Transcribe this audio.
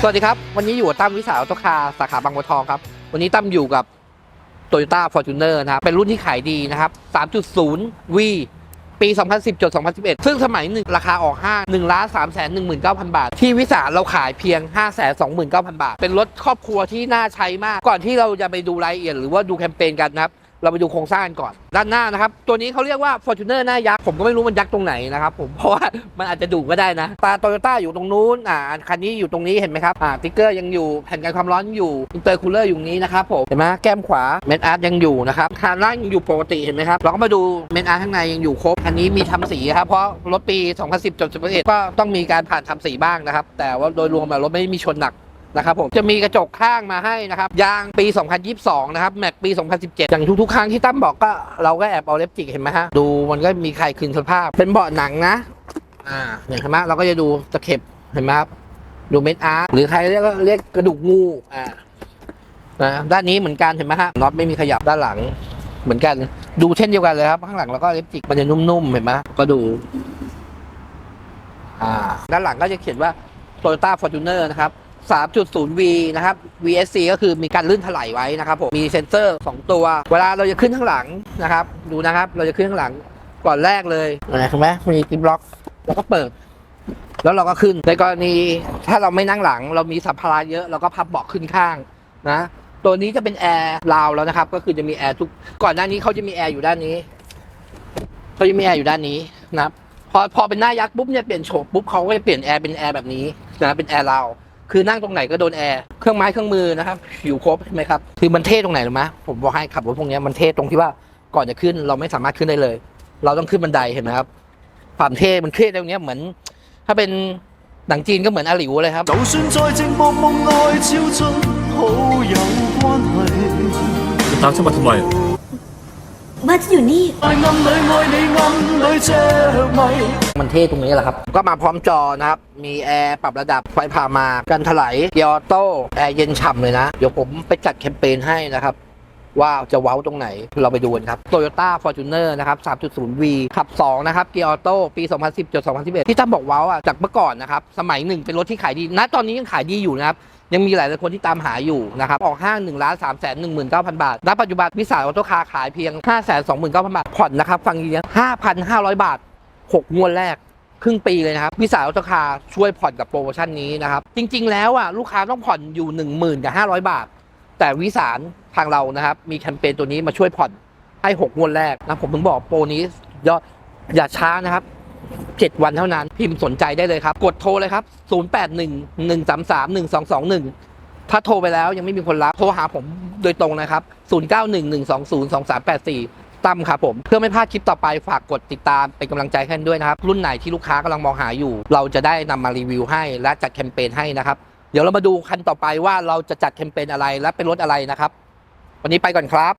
สวัสดีครับ วันนี้อยู่กับตั้มวิสาออโตคาสาขาบางบัวทองครับ วันนี้ตั้มอยู่กับ Toyota Fortuner นะครับ เป็นรุ่นที่ขายดีนะครับ 3.0 V ปี 2010จด2011 ซึ่งสมัยหนึ่งราคาออกห้าง1ล้าน3แสน19,000 บาท ที่วิสาเราขายเพียง 5 2 9 0 0 0 บาท เป็นรถครอบครัวที่น่าใช้มาก ก่อนที่เราจะไปดูรายละเอียดหรือว่าดูแคมเปญกันนะครับ เราไปดูโครงสร้างก่อน ด้านหน้านะครับ ตัวนี้เขาเรียกว่า Fortuner หน้ายักษ์ ผมก็ไม่รู้มันยักษ์ตรงไหนนะครับผม เพราะว่ามันอาจจะดุก็ได้นะ ตาโตโยต้าอยู่ตรงนู้น อ่า คันนี้อยู่ตรงนี้เห็นไหมครับ อ่าติ๊กเกอร์ยังอยู่ แผ่นกันความร้อนอยู่ อินเตอร์คูลเลอร์อยู่นี้นะครับผม เห็นไหมแก้มขวา เมนอาร์ตยังอยู่นะครับคานล่างยังอยู่ปกติเห็นไหมครับ เราก็มาดูเมนอาร์ตข้างในยังอยู่ครบ อันนี้มีทำสีครับ เพราะรถปี 2010จน11ก็ต้องมีการผ่านทำสีบ้างนะครับ แต่ว่าโดยรวมแล้วรถไม่มีชนหนัก นะครับผมจะมีกระจกข้างมาให้นะครับยางปี 2022 นะครับแม็กปี 2017 อย่างทุกๆ ครั้งที่ตั้มบอกก็เราก็แอบเอาเล็บจิกเห็นไหมฮะดูมันก็มีใครคืนสภาพ เป็นเบาะหนังนะอ่าเนี่ยเห็นไหมเราก็จะดูตะเข็บเห็นไหมครับดูเม็ดอาร์ตหรือใครเรียกก็เรียกกระดูกงูอ่านะด้านนี้เหมือนกันเห็นไหมฮะน็อตไม่มีขยับด้านหลังเหมือนกันดูเช่นเดียวกันเลยครับ ข้างหลังเราก็เล็บจิกมันจะนุ่มๆเห็นไหมก็ดูอ่าด้านหลังก็จะเขียนว่า Toyota Fortuner นะครับ 3.0V นะครับ VSC ก็คือมีการลื่นถลายไว้นะครับผมมีเซ็นเซอร์ 2 ตัว เวลาเราจะขึ้นข้างหลังนะครับ ดูนะครับ เราจะขึ้นข้างหลังก่อนแรกเลยอะไรเห็นไหมมีติ๊บล็อก แล้วก็เปิด แล้วเราก็ขึ้นในกรณีถ้าเราไม่นั่งหลัง เรามีสัมภาระเยอะเราก็พับเบาะขึ้นข้างนะตัวนี้จะเป็นแอร์ราวแล้วนะครับ ก็คือจะมีแอร์ทุกก่อนหน้านี้เขาจะมีแอร์อยู่ด้านนี้เขาจะมีแอร์อยู่ด้านนี้นะครับพอพอเป็นหน้ายักษ์ปุ๊บเนี่ยเปลี่ยนโฉมปุ๊บเขาก็จะเปลี่ยนแอร์เป็นแอร์แบบนี้นะเป็นแอร์ราว คือนั่งตรงไหนก็โดนแอร์ เครื่องไม้เครื่องมือนะครับ อยู่ครบใช่ไหมครับ คือมันเท่ตรงไหนรู้ไหมผมบอกให้ขับรถพวกเนี้ยมันเท่ตรงที่ว่าก่อนจะขึ้นเราไม่สามารถขึ้นได้เลย เราต้องขึ้นบันไดเห็นไหมครับ ความเท่มันเท่ตรงเนี้ยเหมือน ถ้าเป็นหนังจีนก็เหมือนอาหลิวเลยครับ 就算在寂寞梦内超出好有关系。 จะตามฉันมาทำไม บ้านฉันอยู่นี่ มันเท่ตรงนี้แหละครับ ก็มาพร้อมจอนะครับ มีแอร์ปรับระดับไฟผ่ามา กันถลายเกียร์ออโต้ แอร์เย็นฉ่ำเลยนะ เดี๋ยวผมไปจัดแคมเปญให้นะครับ ว่าจะเว้าตรงไหน เราไปดูกันครับ Toyota Fortuner นะครับ 3.0V ขับ 2 นะครับ เกียร์ออโต้ ปี 2010 2011 ที่ตั้มบอกเว้าอะ จากเมื่อก่อนนะครับ สมัยหนึ่งเป็นรถที่ขายดีนะตอนนี้ยังขายดีอยู่นะครับ ยังมีหลายหลายคนที่ตามหาอยู่นะครับ ออกห้าง1ล้าน3แสน19,000บาท ณ ปัจจุบันวิสาออโตคาขายเพียง5 2 9 0 0 0บาท ผ่อนนะครับ ฟังดีนะ5,500บาท6งวดแรก ครึ่งปีเลยนะครับ วิสาออโตคาช่วยผ่อนกับโปรโมชั่นนี้นะครับ จริง ๆ แล้วอะลูกค้าต้องผ่อนอยู่10,000กับ500บาท แต่วิสารทางเรานะครับ มีแคมเปญตัวนี้มาช่วยผ่อนให้6งวดแรกนะผมถึงบอกโปรนี้ยอดอย่าช้านะครับ 7 วันเท่านั้น พิมพ์สนใจได้เลยครับ กดโทรเลยครับ 0811331221 ถ้าโทรไปแล้วยังไม่มีคนรับ โทรหาผมโดยตรงนะครับ 0911202384 ตั้มครับผม เพื่อไม่พลาดคลิปต่อไปฝากกดติดตามเป็นกำลังใจให้กันด้วยนะครับ รุ่นไหนที่ลูกค้ากำลังมองหาอยู่ เราจะได้นำมารีวิวให้และจัดแคมเปญให้นะครับ เดี๋ยวเรามาดูคันต่อไปว่าเราจะจัดแคมเปญอะไรและเป็นรถอะไรนะครับ วันนี้ไปก่อนครับ